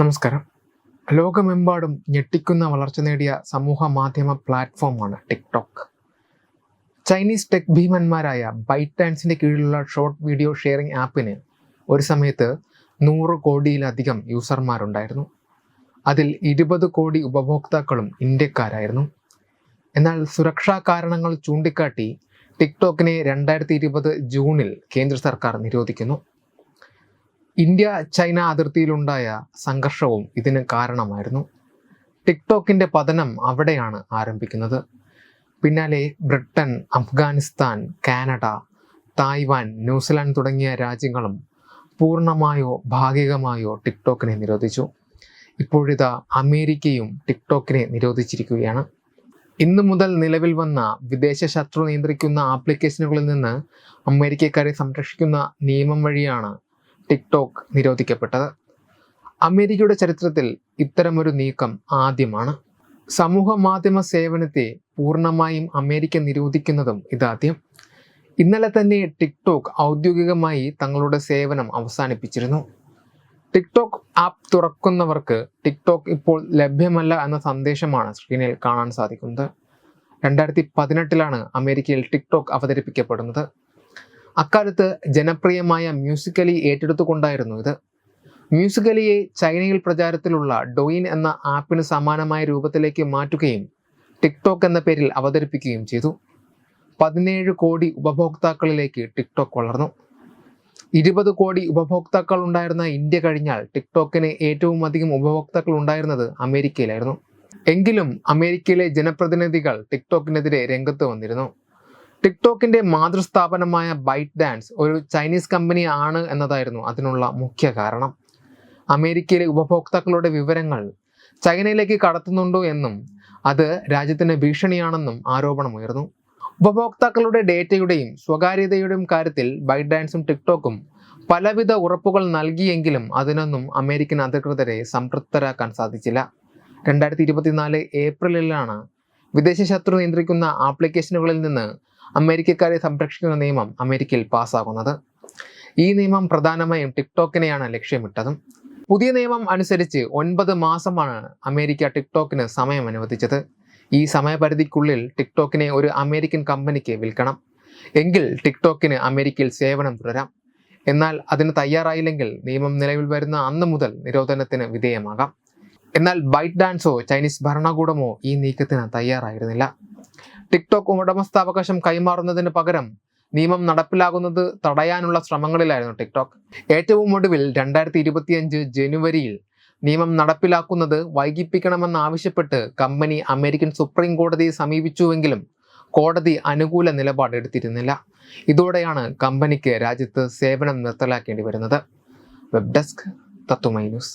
നമസ്കാരം. ലോകമെമ്പാടും ഞെട്ടിക്കുന്ന വളർച്ച നേടിയ സമൂഹ മാധ്യമ പ്ലാറ്റ്ഫോമാണ് ടിക്ടോക്ക് ചൈനീസ് ടെക് ഭീമന്മാരായ ബൈറ്റ് ഡാൻസിന്റെ കീഴിലുള്ള ഷോർട്ട് വീഡിയോ ഷെയറിംഗ് ആപ്പിന് ഒരു സമയത്ത് നൂറ് കോടിയിലധികം യൂസർമാരുണ്ടായിരുന്നു. അതിൽ ഇരുപത് കോടി ഉപഭോക്താക്കളും ഇന്ത്യക്കാരായിരുന്നു. എന്നാൽ സുരക്ഷാ കാരണങ്ങൾ ചൂണ്ടിക്കാട്ടി ടിക്ടോക്കിനെ രണ്ടായിരത്തി ഇരുപത് ജൂണിൽ കേന്ദ്ര സർക്കാർ നിരോധിക്കുന്നു. ഇന്ത്യ ചൈന അതിർത്തിയിലുണ്ടായ സംഘർഷവും ഇതിന് കാരണമായിരുന്നു. ടിക്ടോക്കിന്റെ പതനം അവിടെയാണ് ആരംഭിക്കുന്നത്. പിന്നാലെ Britain Afghanistan Canada Taiwan New Zealand തുടങ്ങിയ രാജ്യങ്ങളും പൂർണമായോ ഭാഗികമായോ ടിക്ടോക്കിനെ നിരോധിച്ചു. ഇപ്പോഴിതാ അമേരിക്കയും ടിക്ടോക്കിനെ നിരോധിച്ചിരിക്കുകയാണ്. ഇന്നു മുതൽ നിലവിൽ വന്ന വിദേശ ശത്രു നിയന്ത്രിക്കുന്ന ആപ്ലിക്കേഷനുകളിൽ നിന്ന് അമേരിക്കക്കാരെ സംരക്ഷിക്കുന്ന നിയമം വഴിയാണ് ടിക്ടോക്ക് നിരോധിക്കപ്പെട്ടത്. അമേരിക്കയുടെ ചരിത്രത്തിൽ ഇത്തരമൊരു നീക്കം ആദ്യമാണ്. സമൂഹ മാധ്യമ സേവനത്തെ പൂർണമായും അമേരിക്ക നിരോധിക്കുന്നതും ഇതാദ്യം. ഇന്നലെ തന്നെ ടിക്ടോക്ക് ഔദ്യോഗികമായി തങ്ങളുടെ സേവനം അവസാനിപ്പിച്ചിരുന്നു. ടിക്ടോക്ക് ആപ്പ് തുറക്കുന്നവർക്ക് ടിക്ടോക്ക് ഇപ്പോൾ ലഭ്യമല്ല എന്ന സന്ദേശമാണ് സ്ക്രീനിൽ കാണാൻ സാധിക്കുന്നത്. രണ്ടായിരത്തി പതിനെട്ടിലാണ് അമേരിക്കയിൽ ടിക്ടോക്ക് അവതരിപ്പിക്കപ്പെടുന്നത്. അക്കാലത്ത് ജനപ്രിയമായ മ്യൂസിക്കലി ഏറ്റെടുത്തുകൊണ്ടായിരുന്നു ഇത്. മ്യൂസിക്കലിയെ ചൈനയിൽ പ്രചാരത്തിലുള്ള ഡൊയിൻ എന്ന ആപ്പിന് സമാനമായ രൂപത്തിലേക്ക് മാറ്റുകയും ടിക്ടോക്ക് എന്ന പേരിൽ അവതരിപ്പിക്കുകയും ചെയ്തു. പതിനേഴ് കോടി ഉപഭോക്താക്കളിലേക്ക് ടിക്ടോക്ക് വളർന്നു. ഇരുപത് കോടി ഉപഭോക്താക്കൾ ഉണ്ടായിരുന്ന ഇന്ത്യ കഴിഞ്ഞാൽ ടിക്ടോക്കിന് ഏറ്റവും അധികം ഉപഭോക്താക്കൾ ഉണ്ടായിരുന്നത് അമേരിക്കയിലായിരുന്നു. എങ്കിലും അമേരിക്കയിലെ ജനപ്രതിനിധികൾ ടിക്ടോക്കിനെതിരെ രംഗത്ത് വന്നിരുന്നു. ടിക്ടോക്കിന്റെ മാതൃസ്ഥാപനമായ ബൈറ്റ് ഡാൻസ് ഒരു ചൈനീസ് കമ്പനി ആണ് എന്നതായിരുന്നു അതിനുള്ള മുഖ്യ കാരണം. അമേരിക്കയിലെ ഉപഭോക്താക്കളുടെ വിവരങ്ങൾ ചൈനയിലേക്ക് കടത്തുന്നുണ്ടോ എന്നും അത് രാജ്യത്തിന് ഭീഷണിയാണെന്നും ആരോപണമുയർന്നു. ഉപഭോക്താക്കളുടെ ഡേറ്റയുടെയും സ്വകാര്യതയുടെയും കാര്യത്തിൽ ബൈറ്റ് ഡാൻസും ടിക്ടോക്കും പലവിധ ഉറപ്പുകൾ നൽകിയെങ്കിലും അതിനൊന്നും അമേരിക്കൻ അധികൃതരെ സംതൃപ്തരാക്കാൻ സാധിച്ചില്ല. രണ്ടായിരത്തി ഇരുപത്തിനാല് ഏപ്രിലിലാണ് വിദേശ ശത്രു നിയന്ത്രിക്കുന്ന ആപ്ലിക്കേഷനുകളിൽ നിന്ന് അമേരിക്കക്കാരെ സംരക്ഷിക്കുന്ന നിയമം അമേരിക്കയിൽ പാസ്സാകുന്നത്. ഈ നിയമം പ്രധാനമായും ടിക്ടോക്കിനെയാണ് ലക്ഷ്യമിട്ടതും. പുതിയ നിയമം അനുസരിച്ച് ഒൻപത് മാസമാണ് അമേരിക്ക ടിക്ടോക്കിന് സമയം അനുവദിച്ചത്. ഈ സമയപരിധിക്കുള്ളിൽ ടിക്ടോക്കിനെ ഒരു അമേരിക്കൻ കമ്പനിക്ക് വിൽക്കണം. എങ്കിൽ ടിക്ടോക്കിന് അമേരിക്കയിൽ സേവനം തുടരാം. എന്നാൽ അതിന് തയ്യാറായില്ലെങ്കിൽ നിയമം നിലവിൽ വരുന്ന അന്ന് മുതൽ നിരോധനത്തിന് വിധേയമാകാം. എന്നാൽ ബൈറ്റ് ഡാൻസോ ചൈനീസ് ഭരണകൂടമോ ഈ നീക്കത്തിന് തയ്യാറായിരുന്നില്ല. ടിക്ടോക്ക് ഉടമസ്ഥാവകാശം കൈമാറുന്നതിന് പകരം നിയമം നടപ്പിലാകുന്നത് തടയാനുള്ള ശ്രമങ്ങളിലായിരുന്നു ടിക്ടോക്ക് ഏറ്റവും ഒടുവിൽ രണ്ടായിരത്തി ഇരുപത്തിയഞ്ച് ജനുവരിയിൽ നിയമം നടപ്പിലാക്കുന്നത് വൈകിപ്പിക്കണമെന്നാവശ്യപ്പെട്ട് കമ്പനി അമേരിക്കൻ സുപ്രീം കോടതിയെ സമീപിച്ചുവെങ്കിലും കോടതി അനുകൂല നിലപാട് എടുത്തിരുന്നില്ല. ഇതോടെയാണ് കമ്പനിക്ക് രാജ്യത്ത് സേവനം നിർത്തലാക്കേണ്ടി വരുന്നത്. വെബ് ഡെസ്ക് തത്തുമൈ news.